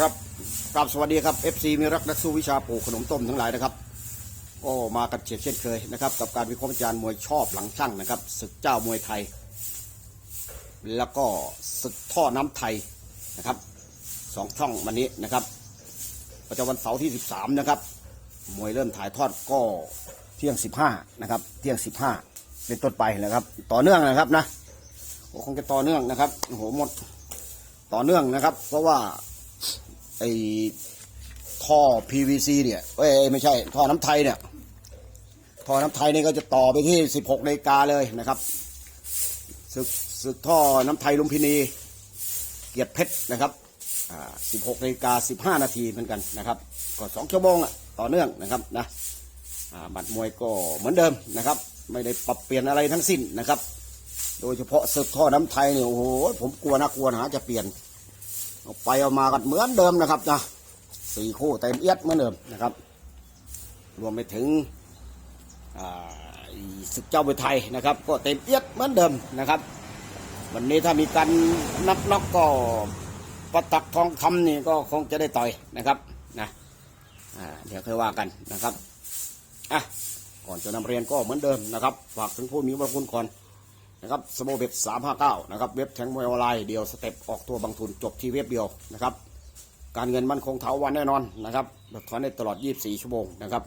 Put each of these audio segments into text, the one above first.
ครับกราบสวัสดีครับ FC มีรักนักสู้วิชาปลูกขนมต้มทั้งหลายนะครับก็มากันเฉียดเช่นเคยนะครับ กับการวิเคราะห์วิจารณ์มวยชอบหลังช่างนะครับศึกเจ้ามวยไทย แล้วก็ศึกท่อน้ำไทยนะครับสองช่องวันนี้นะครับประจำวันเสาร์ที่ 13 นะครับ มวยเริ่มถ่ายทอดก็เที่ยง 15 นะครับ เที่ยง 15 เป็นต้นไปนะครับ ต่อเนื่องนะครับนะคงจะต่อเนื่องนะครับโอ้โหหมดต่อเนื่องนะครับ เพราะว่า ไอ้ท่อ PVC เนี่ยเอ้ยไม่ใช่ท่อน้ำไทยเนี่ยท่อน้ำไทยนี่ก็จะต่อไปที่ 16นาฬิกาเลยนะครับศึกศึกท่อน้ำไทยลุมพินี เกียรติเพชรนะครับอ่า16นาฬิกา15 นาทีเหมือนกันนะครับก็2ชั่วโมงอะต่อเนื่องนะครับนะอ่าบัตรมวยก็เหมือนเดิมนะครับ ไม่ได้ปรับเปลี่ยนอะไรทั้งสิ้นนะครับ โดยเฉพาะศึกท่อน้ำไทยเนี่ยโอ้โหผมกลัวนะกลัวนะจะเปลี่ยน เอาไปเอามากันเหมือนเดิมนะครับนะสี่คู่เต็มเอียดเหมือนเดิมนะครับ รวมไปถึงศึกเจ้าเวไทยนะครับ ก็เต็มเอียดเหมือนเดิมนะครับ วันนี้ถ้ามีการนับน็อกก็ประตักทองคำนี่ก็คงจะได้ต่อยนะครับนะเดี๋ยวค่อยว่ากันนะครับอะก่อนจะนำเรียนก็เหมือนเดิมนะครับ ฝากถึงผู้มีพระคุณก่อน นะครับสโมเบ็ดสามห้าเก้านะครับเว็บแทงมวยออนไลน์เดียวสเต็ปออกตัวบางทุนจบที่เว็บเดียวนะครับ การเงินมั่นคงเถาวันแน่นอนนะครับถอนได้ตลอด 24 ชั่วโมงนะครับ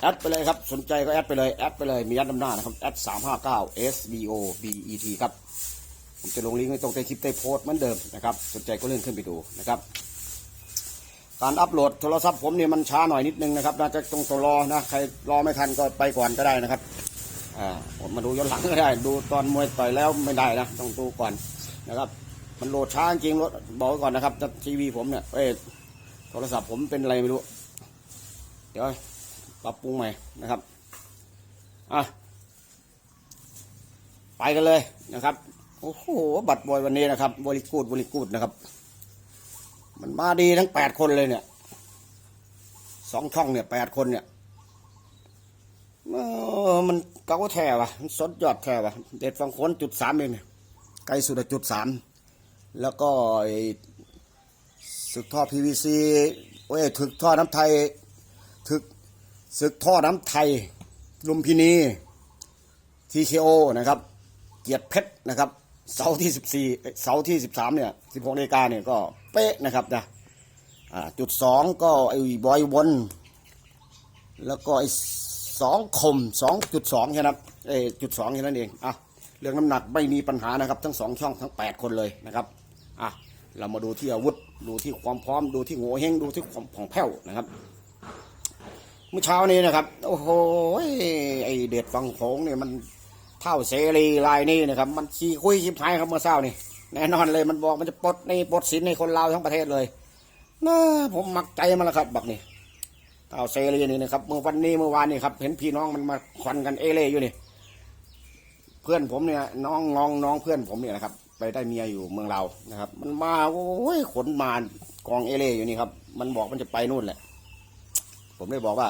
แอดไปเลยครับสนใจก็แอดไปเลยแอดไปเลยมียัดนำหน้านะครับแอดสามห้าเก้า S B O B E T ครับผมจะลงลิงก์ไว้ตรงใต้คลิปใต้โพสต์เหมือนเดิมนะครับสนใจก็เลื่อนขึ้นไปดูนะครับการอัปโหลดโทรศัพท์ผมเนี่ยมันช้าหน่อยนิดนึงนะครับน่าจะต้องรอนะใครรอไม่ทันก็ไปก่อนก็ได้นะครับ ผมมาดูย้อนหลังก็ได้ ดูตอนมวยต่อยแล้วไม่ได้นะต้องดูก่อนนะครับ มันโหลดช้าจริงรถบอกไว้ก่อนนะครับทีวีผมเนี่ยเอ้ยโทรศัพท์ผมเป็นอะไรไม่รู้ เดี๋ยวปรับปรุงใหม่นะครับอะไปกันเลยนะครับโอ้โหบัตรบอยวันนี้นะครับบริกูดบริกูดนะครับ มันมาดีทั้งแปดคนเลยเนี่ยสองช่องเนี่ยแปดคนเนี่ย เออมันเก๋าแท้วะมันสดยอดแท้วะเด็ดฟังคนจุดสามเองเนี่ยไกลสุดจุดสามแล้วก็สึกท่อ PVC โอ้ยถึกท่อน้ำไทยถึกสึกท่อน้ำไทย ลุมพินี TKO นะครับ เกียรติเพชรนะครับ เสาร์ที่สิบสี่เสาร์ที่สิบสามเนี่ยสิบหกนาฬิกาเนี่ยก็เป๊ะนะครับนะอ่าจุดสองก็ไอ้บอยวนแล้วก็ไอ้ สองคมสองจุดสองแค่นั้นเอจุดสองแค่นั้นเองอะเรื่องน้ำหนักไม่มีปัญหานะครับ ทั้งสองช่องทั้งแปดคนเลยนะครับอะเรามาดูที่อาวุธดูที่ความพร้อมดูที่โง่เฮงดูที่ความผ่องแผ้วนะครับเมื่อเช้านี้นะครับ โอ้โหไอเด็ดฟังโขงเนี่ยมันเท่าเสรีลายนี่นะครับ มันขี้คุยขี้พายครับเมื่อเช้านี่แน่นอนเลยมันบอกมันจะปลดในปลดสินในคนลาวทั้งประเทศเลยนะผมมักใจมันล้วครับบักนี่ เท่าเซรีนี่นะครับเมื่อวันนี้เมื่อวานนี่ครับ เห็นพี่น้องมันมาควันกันเอเล่อยู่นี่เพื่อนผมเนี่ยน้องน้องน้องเพื่อนผมเนี่ยนะครับไปได้เมียอยู่เมืองเรานะครับ มันมาโอ้ยขนมากองเอเล่อยู่นี่ครับ มันบอกมันจะไปนู่นแหละ ผมเลยบอกว่า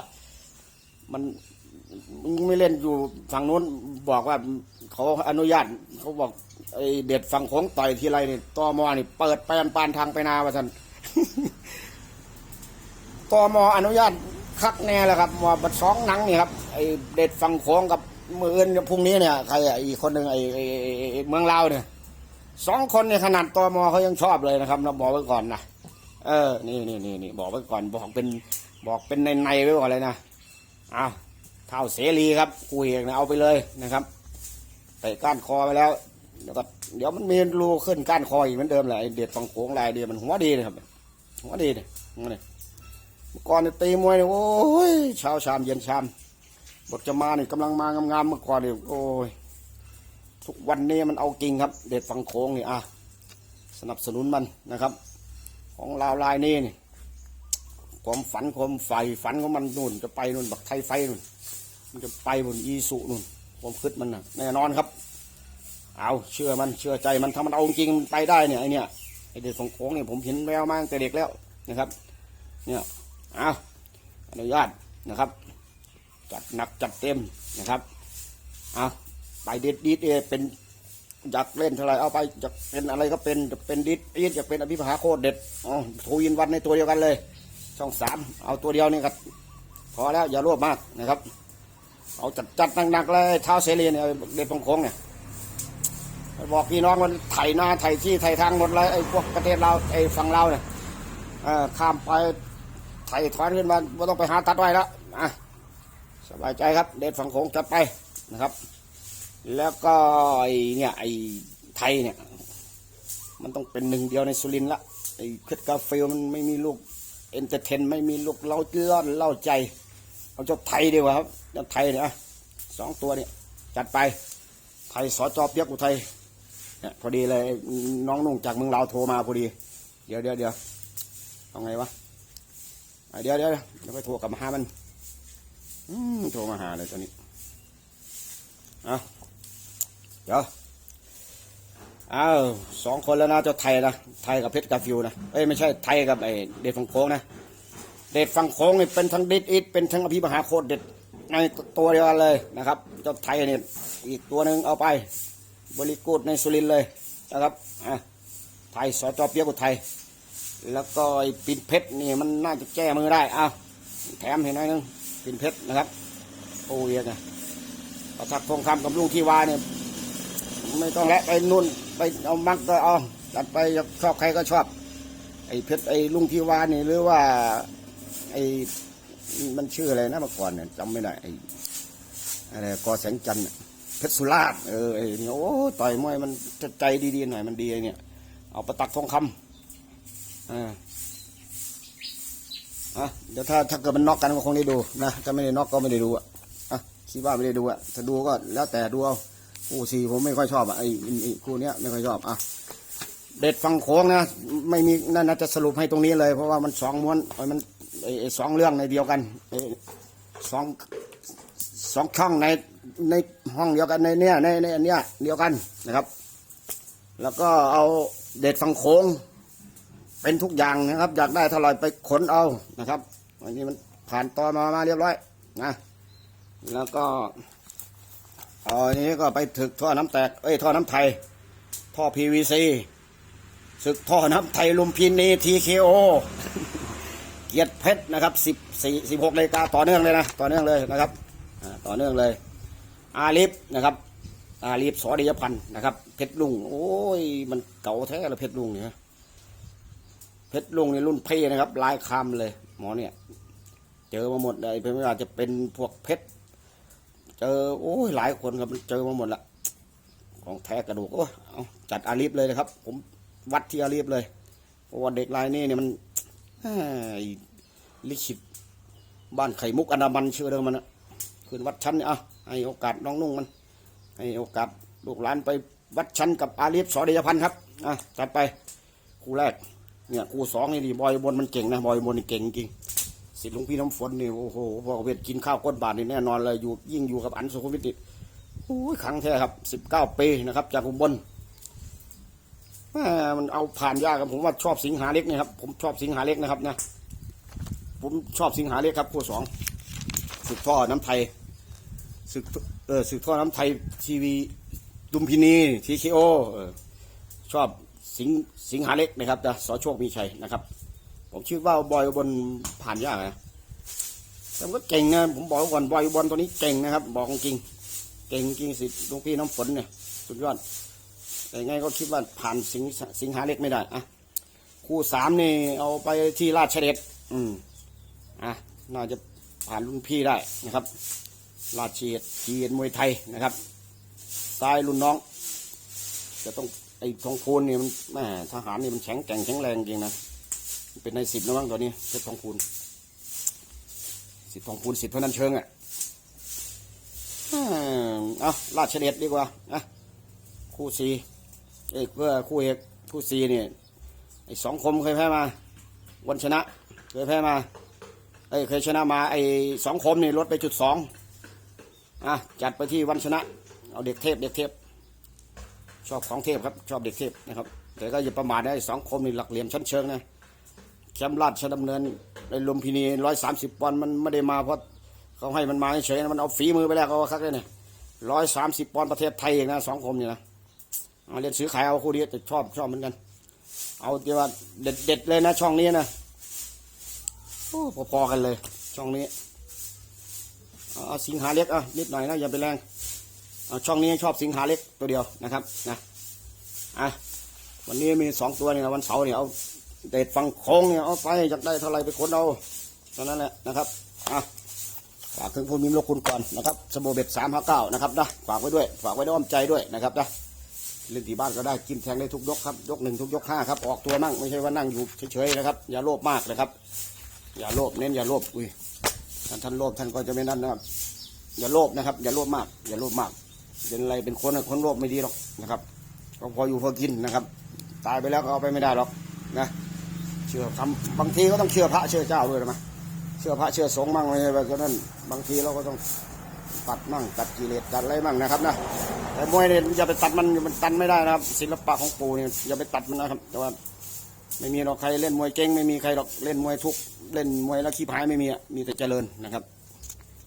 มันไม่เล่นอยู่ฝั่งนู้นบอกว่าเขาอนุญาตเขาบอกไอเด็ดฝั่งโค้งต่อยทีไรนี่ตอมอนี่เปิดแปอันปานทางไปนาว่าสัน ตมอนุญาตคักแน่แหละครับว่าบัดสองหนังนี่ครับไอเด็ดฟังโค้งกับมืออื่นเนี่ยพรุ่งนี้เนี่ยใครอะอีกคนหนึ่งไอไอ้ไอ้เมืองลาวเนี่ยสองคนเนี่ยขนาดตมเขายังชอบเลยนะครับเราบอกไว้ก่อนนะเออนี่นี่นี่นี่บอกไว้ก่อนบอกเป็นบอกเป็นในในไว้ก่อนเลยนะอ้าวเท่าเสรีครับคุยเองนะเอาไปเลยนะครับเตะก้านคอไปแล้วเดี๋ยวก็เดี๋ยวมันมีรูขึ้นก้านคออีกเหมือนเดิมแหละไอเด็ดฟังโค้งลายเดียวมันหัวดีนะครับหัวดีเนี่ยหัวเนี่ย เมื่อก่อนเนี่ยตีมวยเนี่ยโอ้ยเช้าชามเย็นชามบทจะมาเนี่ยกำลังมางามๆเมื่อก่อนเนี่ยโอ้ยทุกวันนี้มันเอาจริงครับ เด็ดฟังโค้งนี่อะสนับสนุนมันนะครับ ของลาวลายนี่นี่ความฝันความใฝ่ฝันของมันนู่นจะไปนู่นบักไทยไฟนู่น มันจะไปบนอีสุนู่นความคิดมันน่ะแน่นอนครับ เอาเชื่อมันเชื่อใจมันถ้ามันเอาจริงมันไปได้เนี่ยไอเนี่ยไอเด็ดฟังโค้งเนี่ยผมเห็นแววมาตั้งแต่เด็กแล้วนะครับ เนี่ย เอาอนุญาตนะครับ จัดหนักจัดเต็มนะครับเอาไปเด็ดดีเอเป็นอยากเล่นเท่าไรเอาไปจะเป็นอะไรก็เป็นจะเป็นดิสอีทจะเป็นอภิมหาโคตรเด็ดอ๋อทูยินวันในตัวเดียวกันเลย ช่องสามเอาตัวเดียวนี่ก็พอแล้วอย่ารวบมากนะครับ เอาจัดจัดหนักๆเลยเท้าเสรีเนี่ยเด็ดพงโค้งเนี่ยบอกพี่น้องมันไถนาไถที่ไถทางหมดเลยไอ้พวกประเทศเราไอ้ฝั่งเราเนี่ยอ่อข้ามไป ถถอนขึ้นมาไม่ต้องไปหาตัดไว้แล้วอะสบายใจครับ เด็ดฝั่งโค้งจัดไปนะครับ แล้วก็ไอ้เนี่ยไอ้ไทยเนี่ย มันต้องเป็นหนึ่งเดียวในสุรินทร์ละไอ้เพชรกาเฟลมันไม่มีลูกเอนเตอร์เทน ไม่มีลูกเล่าล่อนเล่าใจ เอาเจ้าไทยดีกว่าครับเจ้าไทยเนี่ยสองตัวเนี่ยจัดไปไทยสอจอเปียกอุทัยเนี่ยพอดีเลยน้องนุ่งจากเมืองลาวโทรมาพอดี เดี๋ยวเดี๋ยวเดี๋ยวเอาไงวะ เดี๋ยวเดี๋ยวเดี๋ยวไปโทรกลับมาหามันอืมโทรมาหาเลยตอนนี้เอาเดี๋ยวอ้าวสองคนแล้วนะเจ้าไทยนะไทยกับเพชรกาฟิวนะเอ้ยไม่ใช่ไทยกับไอ้เดฟฟังโค้งนะเด็ดฝั่งโค้งนี่เป็นทั้งดิดอิดเป็นทั้งอภิมหาโคตรเด็ดในตัวเดียวกันเลยนะครับ เจ้าไทยเนี่ยอีกตัวหนึ่งเอาไป บริกูดในสุรินเลยนะครับอะไทยสจเปียกุไทย แล้วก็ไอ้ปินเพชรนี่มันน่าจะแก้มือได้อ้าแถมเห็นไหมนึงปินเพชรนะครับโอ้ยไงประทักทองคำกับลุงที่วาเนี่ยไม่ต้องแลไปนู่นไปเอามักก็เอาจัดไปชอบใครก็ชอบ ไอ้เพชรไอ้ลุงที่วานี่หรือว่า ไอ้มันชื่ออะไรนะเมื่อก่อนเนี่ยจำไม่ได้ไอ้อะไรกอแสงจันทร์เพชรสุราษฎร์เออไอ้นี่โอ้ต่อยมวยมันใจดีๆหน่อยมันดีเนี่ยเอาประตักทองคำ อ่าอะเดี๋ยวถ้าถ้าเกิดมันน็อกกันก็คงได้ดูนะถ้าไม่ได้น็อกก็ไม่ได้ดูอะอะคิดว่าไม่ได้ดูอะถ้าดูก็แล้วแต่ดูเอาคู่สี่ผมไม่ค่อยชอบอะไอ้ไอ้คู่เนี้ยไม่ค่อยชอบอะเด็ดฟังโค้งนะไม่มีนั่นนะจะสรุปให้ตรงนี้เลย เพราะว่ามันสองม้วนเอ้มันไอ้สองเรื่องในเดียวกันไอ้สองสองช่องในในห้องเดียวกันในเนี้ยในในอันเนี้ยเดียวกันนะครับ แล้วก็เอาเด็ดฟังโค้ง เป็นทุกอย่างนะครับ อยากได้เท่าไรไปขนเอานะครับอันนี้มันผ่านตอมามาเรียบร้อยนะแล้วก็เอาอันนี้ก็ไปถึกท่อน้ำแตกเอ้ยท่อน้ำไทย ท่อ PVC ศึกท่อน้ำไทยลุมพินีทีเคโอเกียรติเพชรนะครับสิบสี่สิบหกนาฬิกาต่อเนื่องเลยนะต่อเนื่องเลยนะครับต่อเนื่องเลย อาลิฟนะครับอาลิฟสอดียพันธ์นะครับเพชรลุงโอ้ยมันเก่าแท้เลยเพชรลุงเนี่ย เพชรลุงในรุ่นพี่นะครับลายคำเลย หมอเนี่ย เจอมาหมดเลยไม่ว่าจะเป็นพวกเพชรเจอโอ้ยหลายคนครับมันเจอมาหมดละของแท้กระดูกโอ้ยเอาจัดอาลีฟเลยนะครับ ผมวัดที่อาลีฟเลยเพราะว่าเด็กรายนี้เนี่ยมันลิขิตบ้านไข่มุกอนามันเชื่อเดิมมันนะคืนวัดชั้นเนี่ยเอาให้โอกาสน้องนุ่งมัน ให้โอกาสลูกหลานไปวัดชั้นกับอาลีฟสอเดียพันธ์ครับอะจัดไปคู่แรก เนี่ยคู่สองนี่ดีบอยบนมันเก่งนะบอยบนนี่เก่งจริงสิทธิ์หลวงพี่น้ำฝนนี่โอ้โหพอเวทกินข้าวก้นบาทนี่แน่นอนเลยอยู่ยิ่งอยู่กับอันสุขวิทนี่โอ้ยครั้งแท้ครับสิบเก้าปีนะครับ จากอุบลมันเอาผ่านยากครับผมว่าชอบสิงหาเล็กนี่ครับผมชอบสิงหาเล็กนะครับนะผมชอบสิงหาเล็กครับคู่สองสึกท่อน้ำไทยสึกเออสึกท่อน้ำไทยทีวีดุมพินีทีเคโอชอบ สิงสิงหาเล็กนะครับนะสอโชคมีชัยนะครับ ผมคิดว่าบอยอุบนผ่านยากนะแต่มันก็เก่งนะผมบอกก่อนบอยอุบลตัวนี้เก่งนะครับ บอกจริงเก่งจริงสิลุงพี่น้ำฝนเนี่ยสุดยอดแต่ไงก็คิดว่าผ่านสิงสิงหาเล็กไม่ได้อะคู่สามนี่เอาไปที่ราชเดชอืมอะน่าจะผ่านรุ่นพี่ได้นะครับ ราชเดชจีนมวยไทยนะครับซ้ายรุ่นน้อง จะต้อง ไอ้ทองพูนนี่ยมันแม่ทหารเนี่ยมันแข็งแกร่งแข็งแรงจริงนะเป็นในสิบนะมั้งตัวนี้เพชรทองพูนสิบทองพูนสิบเท่านั้นเชิงอะอืมเอาราชเดชดีกว่านะคู่สีเอกเพื่อคู่เอกคู่สีเนี่ยไอ้สองคมเคยแพ้มา วันชนะเคยแพ้มาไอ้ยเคยชนะมาไอ้สองคมนี่ลดไปจุดสองอะจัดไปที่วันชนะ เอาเด็กเทพเด็กเทพ ชอบของเทพครับ ชอบเด็กเทพนะครับ แต่ก็อย่าประมาทนะไอ้สองคมนี่หลักเหลี่ยมชั้นเชิงนะแชมป์ราชดำเนินในลุมพินีร้อยสามสิบปอนด์มันไม่ได้มาเพราะเขาให้มันมาเฉยมันเอาฝีมือไปแล้วเขาก็คักเลยเนี่ยร้อยสามสิบปอนด์ประเทศไทยเองนะสองคมเนี่ยนะเอาเรียนซื้อขายเอาคู่นี้แต่ชอบชอบเหมือนกัน เอาที่ว่าเด็ดเด็ดเลยนะช่องนี้นะโอ้พอๆกันเลย ช่องนี้เอาสิงหาเล็กอะนิดหน่อยนะอย่าไปแรง ช่องนี้ชอบสิงหาเล็กตัวเดียวนะครับนะอะวันนี้มีสองตัวเนี่นะวันเสาร์เนี่ยเอาเด็ดฟังโค้งเนี่ยเอาไปอยากได้เท่าไรไปค้นเอาเท่านั้นแหละนะครับอะฝากถึงผู้มีมรคุณก่อนนะครับสโบเบ็ดสามห้าเก้านะครับนะฝากไว้ด้วย ฝากไว้ด้วยอ้อมใจด้วยนะครับนะเล่นที่บ้านก็ได้กินแทงได้ทุกยกครับยกหนึ่งทุกยกห้าครับออกตัวมั่งไม่ใช่ว่านั่งอยู่เฉยๆนะครับ อย่าโลภมากนะครับ อย่าโลภเน้นอย่าโลภอุ้ยท่านท่านโลภท่านก็จะไม่นั่นนะครับอย่าโลภนะครับ อย่าโลภมาก อย่าโลภมาก เป็นอะไรเป็นคนคนโลภไม่ดีหรอกนะครับ ก็พออยู่พอกินนะครับ ตายไปแล้วก็เอาไปไม่ได้หรอกนะเชื่อคำบางทีก็ต้องเชื่อพระเชื่อเจ้าด้วยนะมั้ยเชื่อพระเชื่อสงฆ์มั่งไม่ใช่แบบนั้นบางทีเราก็ต้องตัดมั่งตัดกิเลสตัดอะไรมั่งนะครับนะแต่มวยเนี่ยอย่าไปตัดมันมันตันไม่ได้นะครับ ศิลปะของปู่เนี่ยอย่าไปตัดมันนะครับ แต่ว่าไม่มีหรอกใครเล่นมวยเก่งไม่มีใครหรอกเล่นมวยทุกเล่นมวยแล้วขี้พายไม่มีอะมีแต่เจริญนะครับ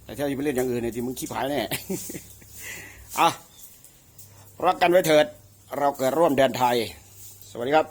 แต่ถ้าจะไปเล่นอย่างอื่นเนี่ยที่มึงขี้พายแน่ อะรักกันไว้เถิด เราเกิดร่วมแดนไทย สวัสดีครับ